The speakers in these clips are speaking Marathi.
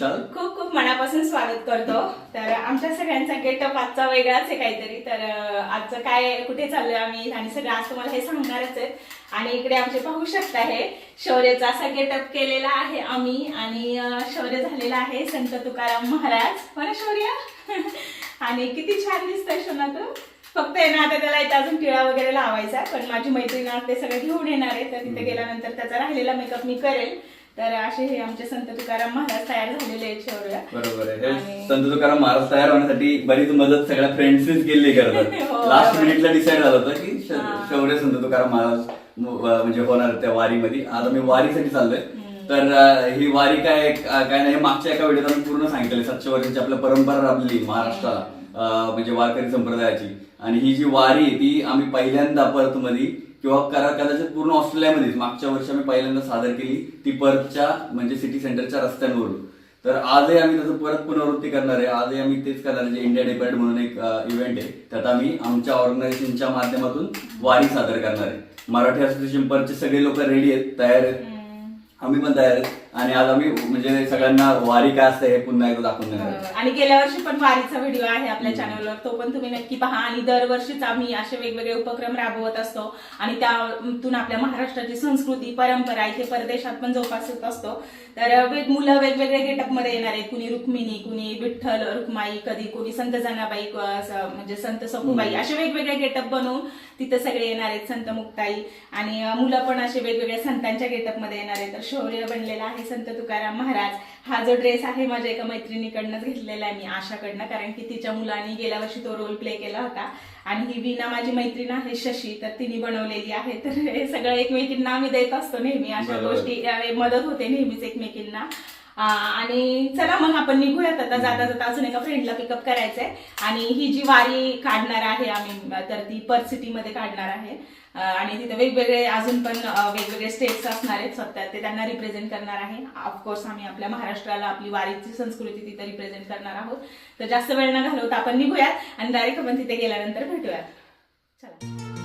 विशाल. खूप खूप मनापासून स्वागत करतो. तर आमच्या सगळ्यांचा गेटअप आजचा वेगळाच आहे काहीतरी. तर आजचं काय कुठे चाललोय आम्ही? आणि सगळं आज तुम्हाला हे सांगणारच आहे. आणि इकडे आमचे पाहू शकता हे शौर्यचा असा गेटअप केलेला आहे आम्ही. आणि शौर्य झालेला आहे संत तुकाराम महाराज. मला शौर्य? आणि किती छान दिसतंय शोना तू. फक्त आहे ना आता त्याला इथं अजून टिळा वगैरे लावायचा पण माझी मैत्रीण ते सगळं घेऊन येणार आहे. तर तिथे गेल्यानंतर त्याचा राहिलेला मेकअप मी करेल. तर असे हे आमचे संत तुकाराम महाराज तयार झालेले आहेत शौर्य. बरोबर आहे. आणि- संत तुकाराम महाराज तयार होण्यासाठी बरीच मदत सगळ्या फ्रेंड्सनीच केली हो, करतात. लास्ट बरोबर. मिनिटला डिसाईड झालं होतं की श- हा. शौर्य संत तुकाराम महाराज म- म्हणजे होणार त्या वारीमध्ये. आता मी वारीसाठी चाललोय. तर अं, ही वारी काय काय नाही हे मागच्या एका व्हिडिओत आम्ही पूर्ण सांगितले सातशे वर्षांची आपल्या परंपरा राबली महाराष्ट्राला. अं, म्हणजे वारकरी संप्रदायाची. आणि ही जी वारी आहे ती आम्ही पहिल्यांदा परत मध्ये किंवा करा- कदाचित पूर्ण ऑस्ट्रेलियामध्येच. मागच्या वर्षी आम्ही पहिल्यांदा सादर केली ती परतच्या म्हणजे सिटी सेंटरच्या रस्त्यांवरून. तर आजही आम्ही त्याचं परत पुनरावृत्ती करणार आहे. आजही आम्ही तेच करणार आहे जे इंडिया डिपेंड म्हणून एक इव्हेंट आहे. त्यात आम्ही आमच्या ऑर्गनायझेशनच्या माध्यमातून वारी सादर करणार आहे. मराठी असोसिएशन परतचे सगळे लोक रेडी आहेत तयार आहेत. आम्ही पण तयार आहेत. आणि आज आम्ही म्हणजे सगळ्यांना वारी काय असते हे पुन्हा एकदा दाखवून देणार आहे. आणि गेल्या वर्षी पण वारीचा व्हिडिओ आहे आपल्या चॅनलवर तो पण तुम्ही नक्की पहा. आणि दरवर्षीच आम्ही असे वेगवेगळे उपक्रम राबवत असतो. आणि त्यातून आपल्या महाराष्ट्राची संस्कृती परंपरा इथे परदेशात पण जोपासत असतो. तर वेग मुलं वेगवेगळे गेटअपमध्ये येणार आहेत. कुणी रुक्मिणी कुणी विठ्ठल रुक्माई कधी कुणी संत जनाबाई क- असं म्हणजे संत सखुबाई असे वेगवेगळे गेटअप बनवून तिथे सगळे येणार आहेत संत मुक्ताई. आणि अं, मुलं पण असे वेगवेगळ्या संतांच्या गेटअपमध्ये येणार आहेत. तर शौर्य बनलेला आहे. संत तुकाराम महाराज. हा जो ड्रेस आहे माझ्या एका मैत्रिणीकडनंच घेतलेला आहे मी आशाकडनं कारण की तिच्या मुलांनी गेल्या वर्षी तो रोल प्ले केला होता. आणि ही विना माझी मैत्रीण आहे शशी तर तिने बनवलेली आहे. तर हे सगळं एकमेकींना आम्ही देत असतो नेहमी. अशा. गोष्टी मदत होते नेहमीच एकमेकींना. आणि चला मग आपण निघूयात आता. जाता जाता अजून एका फ्रेंडला पिकअप करायचंय. आणि ही जी वारी काढणार आहे आम्ही तर ती पर सिटी मध्ये काढणार आहे. आणि तिथे वेगवेगळे अजून पण वेगवेगळे स्टेट्स असणार आहेत. स्वतः ते त्यांना रिप्रेझेंट करणार आहे. ऑफकोर्स आम्ही आपल्या महाराष्ट्राला आपली वारीची संस्कृती तिथे रिप्रेझेंट करणार आहोत. तर जास्त वेळ न घालवता आपण निघूयात आणि डायरेक्ट आपण तिथे गेल्यानंतर भेटूयात. चला.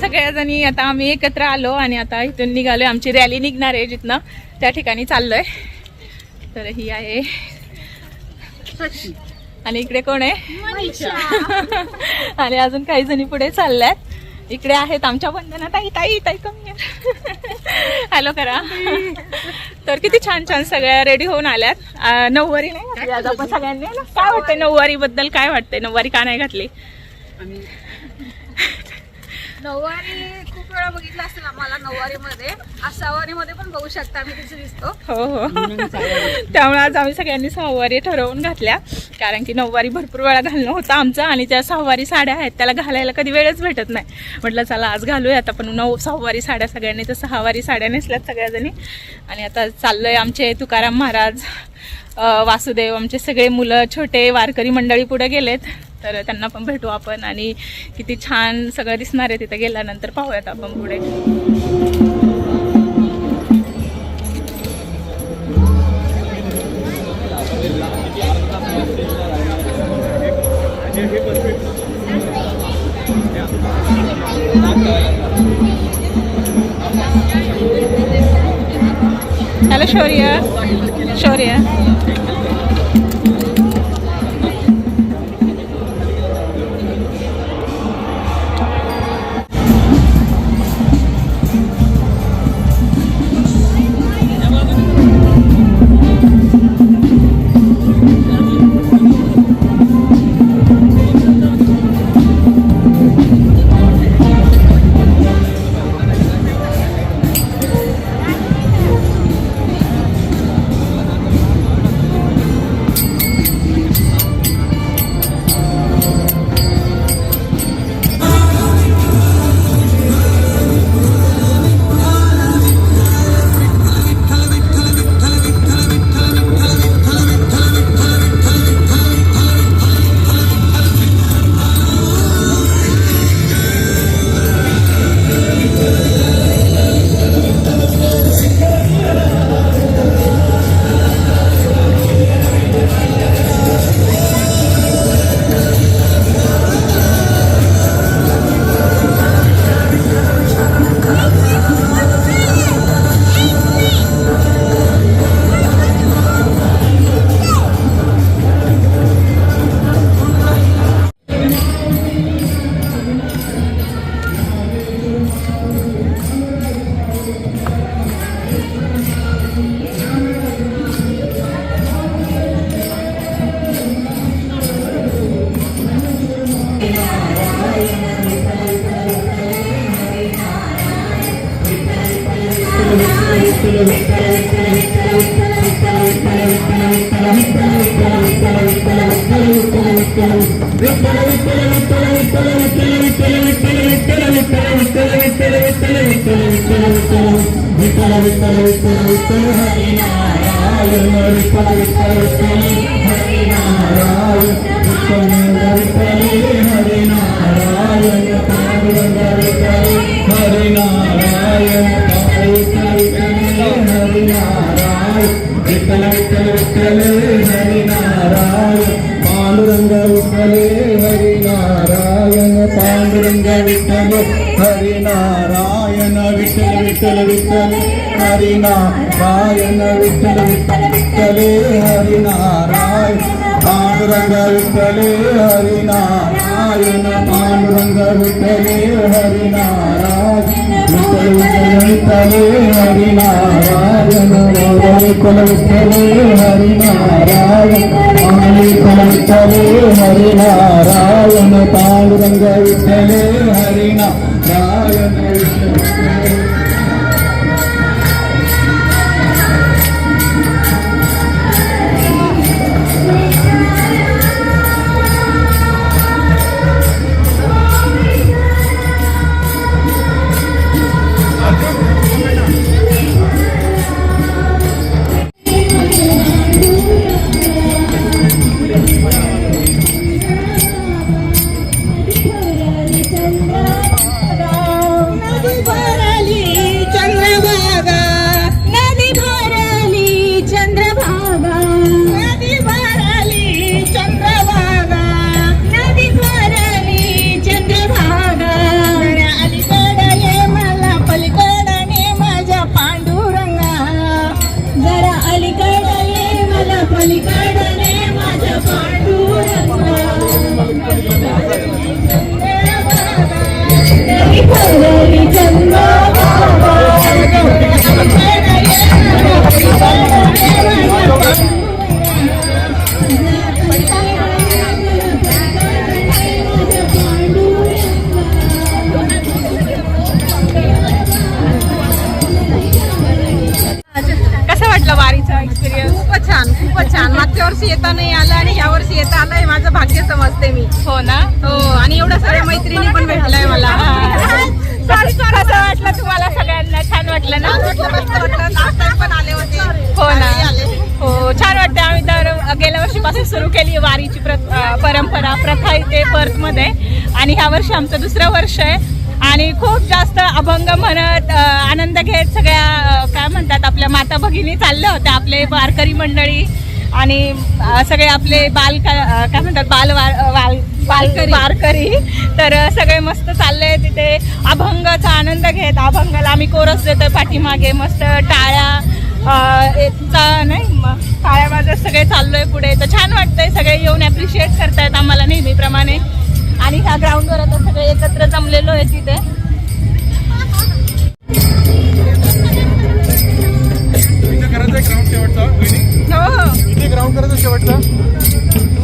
सगळ्या जणी आता आम्ही एकत्र आलो आणि आता इथून निघालोय आमची रॅली निघणार आहे जिथनं. त्या ठिकाणी चाललोय. तर ही आहे. आणि इकडे कोण आहे? आणि अजून काही जणी पुढे चालल्यात. इकडे आहेत आमच्या वंदना ताई. ताई ताई कमी हॅलो करा. तर किती छान छान सगळ्या रेडी होऊन आल्यात. नऊवारी नाही घातली आज आपण सगळ्यांनी? काय वाटतंय नऊवारी बद्दल काय वाटतंय? नऊवारी का नाही घातली? नऊवारी खूप वेळा बघितलं असेल आम्हाला नऊवारी मध्ये आज सहावारी मध्ये पण बघू शकता आम्ही तिथे दिसतो. हो हो. त्यामुळे आज आम्ही सगळ्यांनी सहावारी ठरवून घातल्या. कारण की नऊवारी भरपूर वेळा घालणं होतं आमचं आणि त्या सहावारी साड्या आहेत त्याला घालायला कधी वेळच भेटत नाही. म्हटलं चला आज घालूयात. आपण नऊ सहावारी साड्या सगळ्यांनी तर सहावारी साड्या नेसल्यात सगळ्याजणी. आणि आता चाललंय आमचे तुकाराम महाराज वासुदेव आमचे सगळे मुलं छोटे वारकरी मंडळी पुढे गेलेत. तर त्यांना पण भेटू आपण आणि किती छान सगळं दिसणार आहे तिथे गेल्यानंतर पाहूयात आपण पुढे. हॅलो शौर्य शौर्य విత్తలు విత్తలు విత్తలు హరి నారాయణ విత్తలు విత్తలు విత్తలు హరి నారాయణ नारायण विठ्ठल विठ्ठल विठ्ठले हरी नारायण पांडुरंग विठ्ठले हरी नारायण पांडुरंग विठ्ठले हरी नारायण विठ्ठल विठ्ठल विठ्ठले हरी नारायण विठ्ठल विठ्ठले हरी नारायण विठ्ठल विठ्ठले हरी नारायण पांडुरंग विठ्ठले हरी नारायण ह्या वर्षी आमचं दुसरं वर्ष आहे. आणि खूप जास्त अभंग म्हणत आनंद घेत सगळ्या काय म्हणतात आपल्या माता भगिनी चालल्या होत्या आपले वारकरी मंडळी आणि सगळे आपले बाल काय म्हणतात बाल वार- वाल बाल वारकरी. तर सगळे मस्त चालले तिथे. अभंगाचा आनंद घेत अभंगाला आम्ही कोरस देतोय पाठीमागे. मस्त टाळ्या नाही टाळ्या वाजत सगळे चाललोय पुढे. तर छान वाटतंय सगळे येऊन ॲप्रिशिएट करतायत आम्हाला नेहमीप्रमाणे. आणि ह्या ग्राउंडवर आता सगळे एकत्र जमलेलो आहे तिथे करायचं ग्राउंड शेवटचा हो. इथे ग्राउंड करायचं शेवटचा.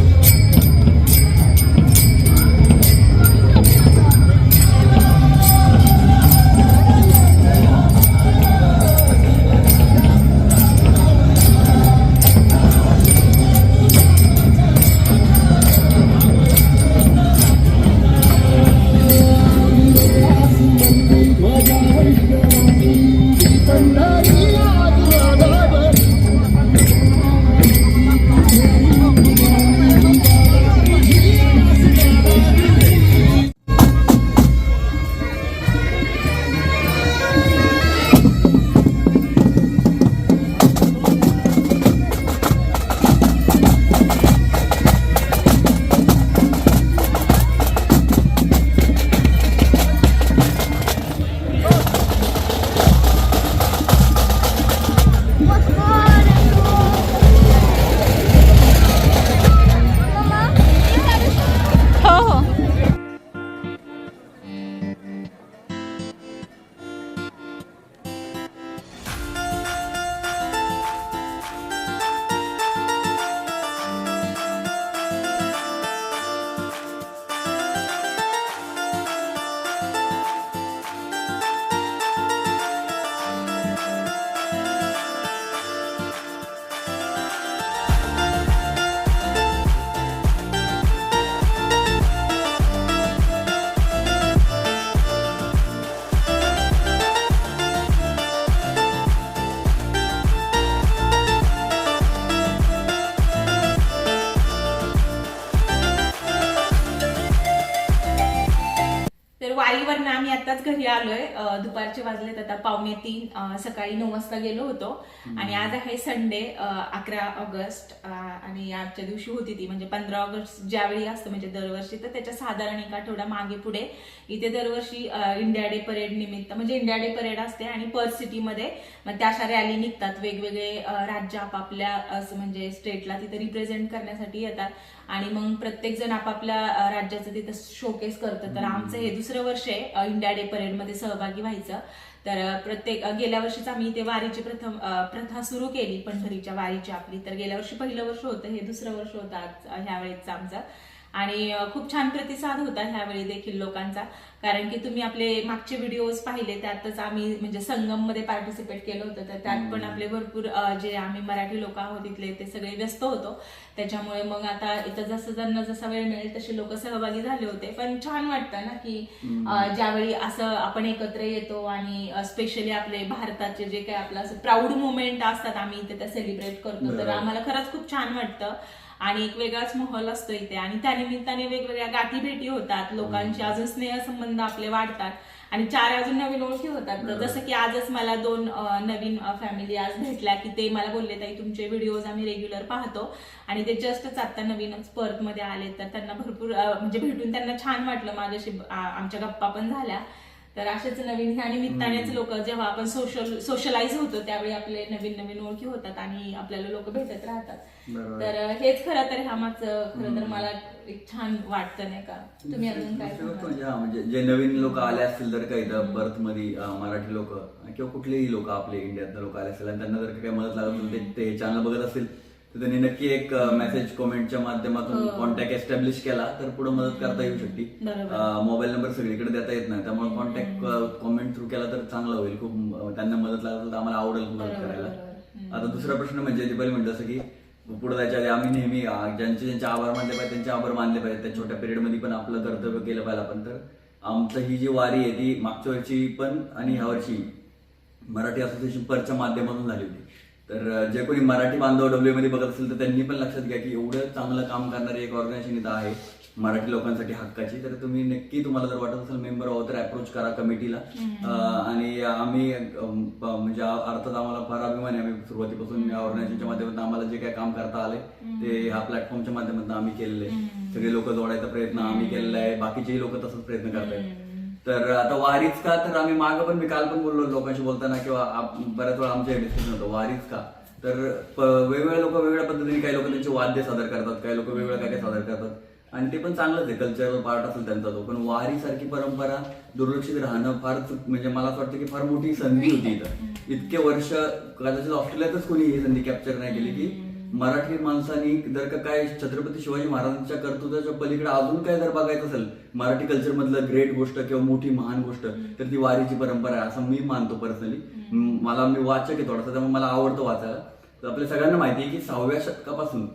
घरी आलोय. दुपारचे वाजलेत आता पावणे तीन सकाळी नऊ वाजता गेलो होतो. आणि आज आहे संडे अकरा ऑगस्ट आणि आजच्या दिवशी होती ती. म्हणजे पंधरा ऑगस्ट ज्यावेळी असतं म्हणजे दरवर्षी तर त्याच्या साधारण एक आठवडा मागे पुढे इथे दरवर्षी इंडिया डे परेड निमित्त म्हणजे इंडिया डे परेड असते आणि पर्स सिटीमध्ये मग त्या अशा रॅली निघतात. वेगवेगळे राज्य आपापल्या असं म्हणजे स्टेटला तिथे रिप्रेझेंट करण्यासाठी येतात. आणि मग प्रत्येक जण आपापल्या राज्याचं तिथं शोकेस करतं. तर आमचं हे दुसरं वर्ष आहे इंडिया डे परेडमध्ये सहभागी व्हायचं. तर प्रत्येक गेल्या वर्षीच आम्ही इथे वारीची प्रथम प्रथा सुरू केली पंढरीच्या वारीची आपली. तर गेल्या वर्षी पहिलं वर्ष होतं हे दुसरं वर्ष होतं आज ह्या वेळेचं आमचं. आणि खूप छान प्रतिसाद होता ह्यावेळी देखील लोकांचा. कारण की तुम्ही आपले मागचे व्हिडिओज पाहिले त्यातच आम्ही म्हणजे संगममध्ये पार्टिसिपेट केलं होतं. तर त्यात पण आपले भरपूर जे आम्ही मराठी लोक आहोत इथले ते सगळे व्यस्त होतो. त्याच्यामुळे मग आता इथं जसं ज्यांना जसा वेळ मिळेल तसे लोक सहभागी झाले होते. पण छान वाटतं ना की ज्यावेळी असं आपण एकत्र येतो आणि स्पेशली आपले भारताचे जे काही आपलं असं प्राऊड मुवमेंट असतात आम्ही इथे त्या सेलिब्रेट करतो. तर. आम्हाला खरंच खूप छान वाटतं. आणि एक वेगळाच माहोल असतो इथे. आणि त्या निमित्ताने वेगवेगळ्या गाठी भेटी होतात लोकांची अजून स्नेह संबंध आपले वाढतात. आणि चार अजून नवीन ओळखी होतात. तर जसं की आजच मला दोन नवीन फॅमिली आज भेटल्या की ते मला बोलले ताई तुमचे व्हिडिओज आम्ही रेग्युलर पाहतो. आणि ते जस्टच आता नवीनच परत मध्ये आले तर त्यांना भरपूर म्हणजे भेटून त्यांना छान वाटलं. माझ्याशी आमच्या गप्पा पण झाल्या. तर असेच नवीन ह्या निमित्तानेच लोक जेव्हा आपण सोशल सोशलाइज होतो त्यावेळी आपले नवीन नवीन ओळखी होतात आणि आपल्याला लोक भेटत राहतात बरोबर. तर हेच खरं तर ह्या मागचं खरं तर मला एक छान वाटतं नाही का तुम्ही अजून काय दुसरी गोष्ट सांगाल? म्हणजे हा, म्हणजे जे नवीन लोक आले असतील तर काही इथं बर्थमध्ये अं, मराठी लोक किंवा कुठलेही लोक आपले इंडियातले लोक आले असतील आणि त्यांना जर काही मदत लागत असेल ते- ते चॅनल बघत असतील तर त्यांनी नक्की एक मेसेज कमेंटच्या माध्यमातून हो. कॉन्टॅक्ट एस्टॅब्लिश केला तर पुढे मदत करता येऊ शकते. मोबाईल नंबर सगळीकडे देता येत नाही. त्यामुळे कॉन्टॅक्ट कॉमेंट थ्रू केला तर चांगलं होईल. खूप त्यांना मदत लागत तर आम्हाला आवडेल मदत करायला. आता दुसरा प्रश्न म्हणजे दीपाली म्हणलं जसं की पुढे जायच्या आधी आम्ही नेहमी ज्यांचे ज्यांचे आभार मानले पाहिजे त्यांचे आभार मानले पाहिजे त्या छोट्या पिरियडमध्ये पण आपलं कर्तव्य केलं पाहिजे आपण. तर आमचं ही जी वारी आहे ती मागच्या वर्षी पण आणि ह्या वर्षी मराठी असोसिएशन परच्या माध्यमातून झाली होती. तर जे कोणी मराठी बांधव डब्ल्यू मध्ये बघत असेल तर त्यांनी पण लक्षात घ्या की एवढं चांगलं काम करणारी एक ऑर्गनायझेशन इथं आहे मराठी लोकांसाठी हक्काची. तर तुम्ही नक्की तुम्हाला जर वाटत असेल मेंबर आहोत तर अप्रोच करा कमिटीला. आणि आम्ही म्हणजे अर्थात आम्हाला फार अभिमान आहे. आम्ही सुरुवातीपासून या ऑर्गनायझेशनच्या माध्यमातून आम्हाला जे काय काम करता आले ते ह्या प्लॅटफॉर्मच्या माध्यमातून आम्ही केलेले सगळे लोक जोडायचा प्रयत्न आम्ही केलेला आहे. बाकीचेही लोक तसंच प्रयत्न करतायत. तर आता वारीच का? तर आम्ही मागं पण मी काल पण बोललो लोकांशी बोलताना किंवा बऱ्याच वेळा आमच्या डिस्कशन होतं वारीच का? तर वेगवेगळ्या लोक वेगवेगळ्या पद्धतीने काही लोक त्यांचे वाद्य सादर करतात काही लोक वेगवेगळं काय काय सादर करतात. आणि ते पण चांगलंच आहे कल्चरल पार्ट असेल त्यांचा तो. पण वारी सारखी परंपरा दुर्लक्षित राहणं फार म्हणजे मला असं वाटतं की फार मोठी संधी होती इथं. इतके वर्ष कदाचित ऑस्ट्रेलियातच कोणी ही संधी कॅप्चर नाही केली की मराठी माणसांनी जर का काय छत्रपती शिवाजी महाराजांच्या कर्तृत्वाच्या पलीकडे अजून काय जर बघायचं असेल मराठी कल्चर मधलं ग्रेट गोष्ट किंवा मोठी महान गोष्ट तर ती वारीची परंपरा आहे असं मी मानतो पर्सनली मला मी वाचक आहे थोडासा त्यामुळे मला आवडतं वाचायला. तर आपल्या सगळ्यांना माहिती आहे की सहाव्या शतकापासून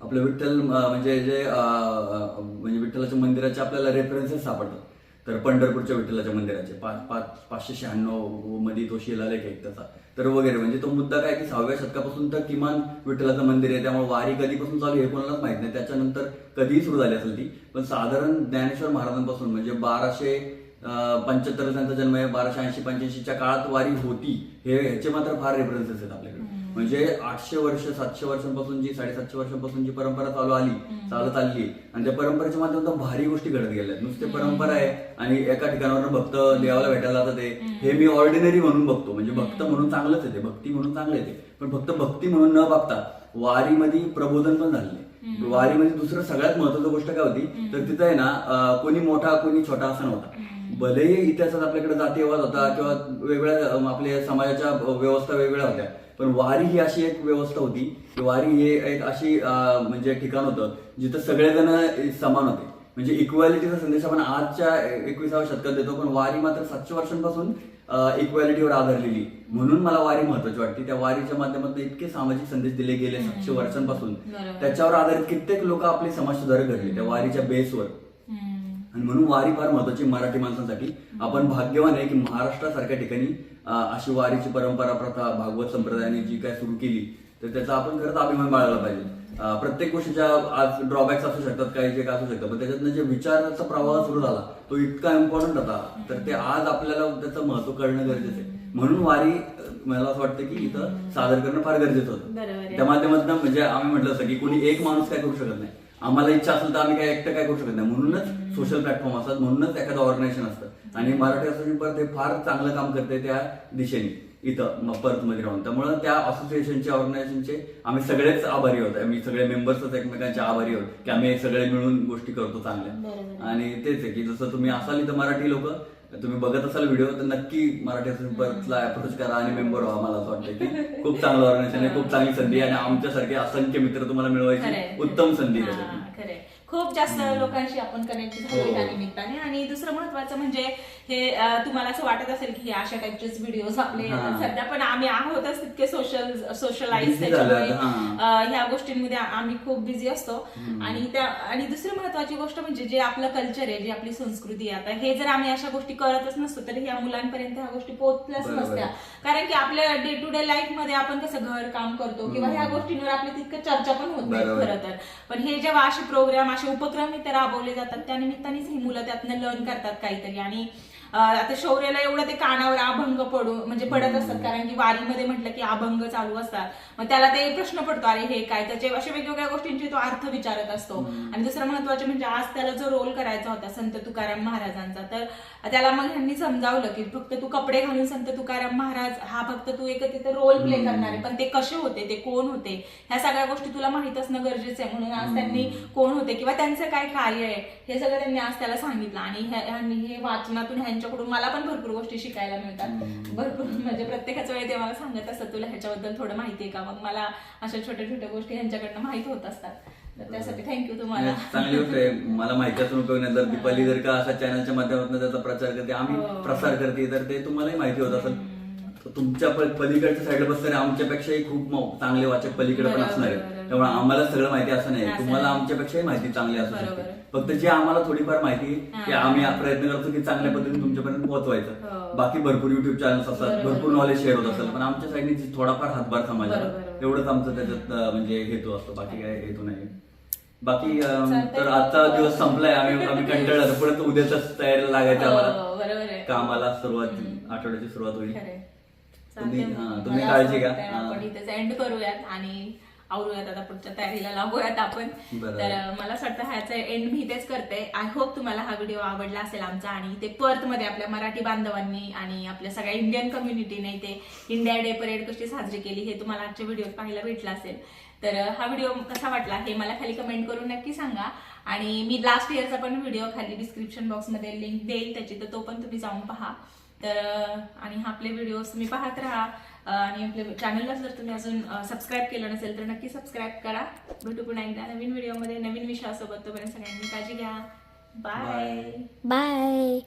आपलं विठ्ठल म्हणजे जे म्हणजे विठ्ठलाच्या मंदिराचे आपल्याला रेफरन्सेस सापडतात. तर पंढरपूरच्या विठ्ठलाच्या मंदिराचे पाच पाच पाचशे शहाण्णवमध्ये तो शिलालेख आहे त्याचा. तर वगैरे म्हणजे तो मुद्दा काय की सहाव्या शतकापासून तर किमान विठ्ठलाचं मंदिर आहे त्यामुळे वारी कधीपासून चालू हे कोणालाच माहीत नाही. त्याच्यानंतर कधीही सुरू झाली असेल ती. पण साधारण ज्ञानेश्वर महाराजांपासून म्हणजे बाराशे पंच्याहत्तर त्यांचा जन्म आहे बाराशे ऐंशी पंच्याऐंशीच्या काळात वारी होती. हे ह्याचे मात्र फार रेफरन्सेस आहेत आपल्याकडे. म्हणजे आठशे वर्ष सातशे वर्षांपासून जी साडेसातशे वर्षांपासून जी परंपरा चालू आली चालत आली आणि त्या परंपरेच्या माध्यमातून भारी गोष्टी घडत गेल्या नुसते परंपरा आहे आणि एका ठिकाणावर भक्त देवाला भेटायला जातात ते. हे मी ऑर्डिनरी म्हणून बघतो. म्हणजे भक्त म्हणून चांगलंच आहे ते. भक्ती म्हणून चांगलं आहे ते. पण फक्त भक्ती म्हणून न बघता वारीमध्ये प्रबोधन पण झाले वारीमध्ये दुसरं सगळ्यात महत्वाची गोष्ट काय होती? तर तिथं आहे ना कोणी मोठा कोणी छोटा असं नव्हता. भलेही इतिहासात आपल्याकडे जातीयवाद होता किंवा वेगवेगळ्या आपल्या समाजाच्या व्यवस्था वेगवेगळ्या होत्या. पण वारी ही अशी एक व्यवस्था होती की वारी हे एक अशी म्हणजे ठिकाण होतं जिथं सगळेजण समान होते. म्हणजे इक्वॅलिटीचा संदेश आपण आजच्या एकविसाव्या शतकात देतो पण वारी मात्र सातशे वर्षांपासून इक्वॅलिटीवर आधारलेली. म्हणून मला वारी महत्वाची वाटते. त्या वारीच्या माध्यमातून इतके सामाजिक संदेश दिले गेले सातशे वर्षांपासून. त्याच्यावर आधारित कित्येक लोक आपले समाज सुधारक घडले त्या वारीच्या बेसवर. आणि म्हणून वारी फार महत्वाची मराठी माणसांसाठी. आपण भाग्यवान आहे की महाराष्ट्रासारख्या ठिकाणी अशी वारीची परंपरा प्रथा भागवत संप्रदायाने जी काय सुरू केली तर त्याचा आपण खरंच अभिमान बाळगला पाहिजे. प्रत्येक गोष्टीच्या आज ड्रॉबॅक्स असू शकतात काही जे काय असू शकतात पण त्याच्यातनं जे विचाराचा प्रवाह सुरू झाला तो इतका इम्पॉर्टंट होता तर ते आज आपल्याला त्याचं महत्त्व कळणं गरजेचं आहे. म्हणून वारी मला असं वाटतं की इथं सादर करणं फार गरजेचं होतं. त्या माध्यमातून म्हणजे आम्ही म्हटलं असं की कोणी एक माणूस काय करू शकत नाही. आम्हाला इच्छा असेल तर आम्ही काय एकटं काय करू शकत नाही. म्हणूनच सोशल प्लॅटफॉर्म असतात म्हणूनच एखादं ऑर्गनायझेशन असतं. आणि मराठी असोसिएशन परत हे फार चांगलं काम करते त्या दिशेने इथं परत मध्ये राहून. त्यामुळे त्या असोसिएशनचे ऑर्गनायझेशनचे आम्ही सगळेच आभारी आहोत. आम्ही सगळे मेंबर्सच एकमेकांचे आभारी आहोत. की आम्ही सगळे मिळून गोष्टी करतो चांगल्या. आणि तेच आहे की जसं तुम्ही असाल इथं मराठी लोक तुम्ही बघत असाल व्हिडिओ तर नक्की मराठी परतला अप्रोच करा आणि मेंबर व्हा मला असं वाटतं की खूप चांगलं ऑर्गनायझेशन आहे खूप चांगली संधी आहे आणि आमच्यासारखे असंख्य मित्र तुम्हाला. मिळवायची उत्तम संधी आहे. खूप जास्त लोकांशी आपण कनेक्ट झालो. या निमित्ताने. आणि दुसरं महत्वाचं म्हणजे हे तुम्हाला असं वाटत असेल की अशा टाईपचेच व्हिडिओज आपले. सध्या पण आम्ही आहोतच तितके सोशल सोशलाइज त्याच्यामुळे. ह्या गोष्टींमध्ये आम्ही खूप बिझी असतो. आणि त्या आणि दुसरी महत्वाची गोष्ट म्हणजे जे आपलं कल्चर आहे जी आपली संस्कृती आहे आता हे जर आम्ही अशा गोष्टी करतच नसतो तर ह्या मुलांपर्यंत ह्या गोष्टी पोहोचल्याच. नसत्या. कारण की आपल्या डे टू डे लाईफमध्ये आपण कसं घर काम करतो किंवा ह्या गोष्टींवर आपली तितकं चर्चा पण होत नाही. खरं तर. पण हे जेव्हा असे प्रोग्राम असे उपक्रम इथे राबवले जातात. त्या निमित्तानेच ही मुलं त्यातनं लर्न करतात काहीतरी. आणि आता शौर्याला एवढं ते कानावर अभंग पडू म्हणजे पडत असतात. कारण की वारीमध्ये म्हटलं की अभंग चालू असतात. मग त्याला ते प्रश्न पडतो अरे हे काय? त्याचे अशा वेगवेगळ्या गोष्टींचे तो अर्थ विचारत असतो. आणि दुसरं महत्वाचं म्हणजे आज त्याला जो रोल करायचा होता संत तुकाराम महाराजांचा तर त्याला मग ह्यांनी समजावलं की फक्त तू कपडे घालून संत तुकाराम महाराज हा फक्त तू एक तिथे रोल प्ले करणार आहे. पण ते कसे होते? ते कोण होते? ह्या सगळ्या गोष्टी तुला माहीत असणं गरजेचं आहे. म्हणून आज त्यांनी कोण होते? किंवा त्यांचं काय कार्य आहे? हे सगळं त्यांनी आज त्याला सांगितलं. आणि हे वाचनातून ह्यांच्याकडून मला पण भरपूर गोष्टी शिकायला मिळतात. भरपूर म्हणजे प्रत्येकाच वेळी ते मला सांगत असतात तुला ह्याच्याबद्दल थोडं माहिती आहे का? मग मला अशा छोट्या छोट्या गोष्टी ह्यांच्याकडनं माहीत होत असतात. तर त्यासाठी थँक्यू तुम्हाला. चांगली गोष्ट आहे. मला माहिती असून उपयोग नाही जर दीपाली जर का अशा चॅनलच्या माध्यमातून त्याचा प्रचार करते आम्ही हो. प्रसार करते तर ते तुम्हालाही माहिती होत असेल. तुमच्या पलीकडच्या साईडला बसणारे आमच्यापेक्षाही खूप चांगले वाचक पलीकडे पण असणार. आहे त्यामुळे आम्हाला सगळं माहिती असं नाही. असं तुम्हाला. आमच्यापेक्षाही माहिती चांगली असू. शकते. फक्त जे आम्हाला थोडीफार माहिती की. आम्ही प्रयत्न करतो की चांगल्या पद्धतीने तुमच्यापर्यंत पोहोचवायचं हो. बाकी भरपूर युट्यूब चॅनल्स असतात. भरपूर नॉलेज शेअर होत असेल पण आमच्या साईडने जी थोडाफार हातभार समाजाला. एवढंच आमचं त्याच्यात म्हणजे हेतू असतो बाकी काय हेतू नाही बाकी. तर आजचा दिवस संपलाय आम्ही आम्ही कंटाळलो परत उद्याच तयारीला लागायचं आम्हाला हो, कामाला सुरुवात आठवड्याची सुरुवात होईल. तुम्ही-. हा, तुम्ही काळजी घ्या. वाटतंय. आपण इथेच एंड करूयात आणि आवरूयात आता पुढच्या तयारीला लागूयात आपण. तर मला असं वाटतं ह्याचा एंड मी इथेच करते. आय होप तुम्हाला हा व्हिडिओ आवडला असेल आमचा आणि ते पर्थमध्ये आपल्या मराठी बांधवांनी आणि आपल्या सगळ्या इंडियन कम्युनिटीने ते इंडिया डे परेड कशी साजरी केली हे तुम्हाला आजच्या व्हिडिओत पाहायला भेटलं असेल. तर हा व्हिडिओ कसा वाटला हे मला खाली कमेंट करून नक्की सांगा. आणि मी लास्ट इयरचा पण व्हिडिओ खाली डिस्क्रिप्शन बॉक्समध्ये लिंक देईल त्याची तर तो पण तुम्ही जाऊन पहा. तर आणि हा आपले व्हिडिओज तुम्ही पाहत राहा. आणि आपल्या चॅनलला जर तुम्ही अजून सबस्क्राईब केलं नसेल तर नक्की सबस्क्राईब करा. भेटू पुन्हा एकदा नवीन व्हिडिओमध्ये नवीन विषयासोबत. तोपर्यंत सगळ्यांनी काळजी घ्या. बाय. बाय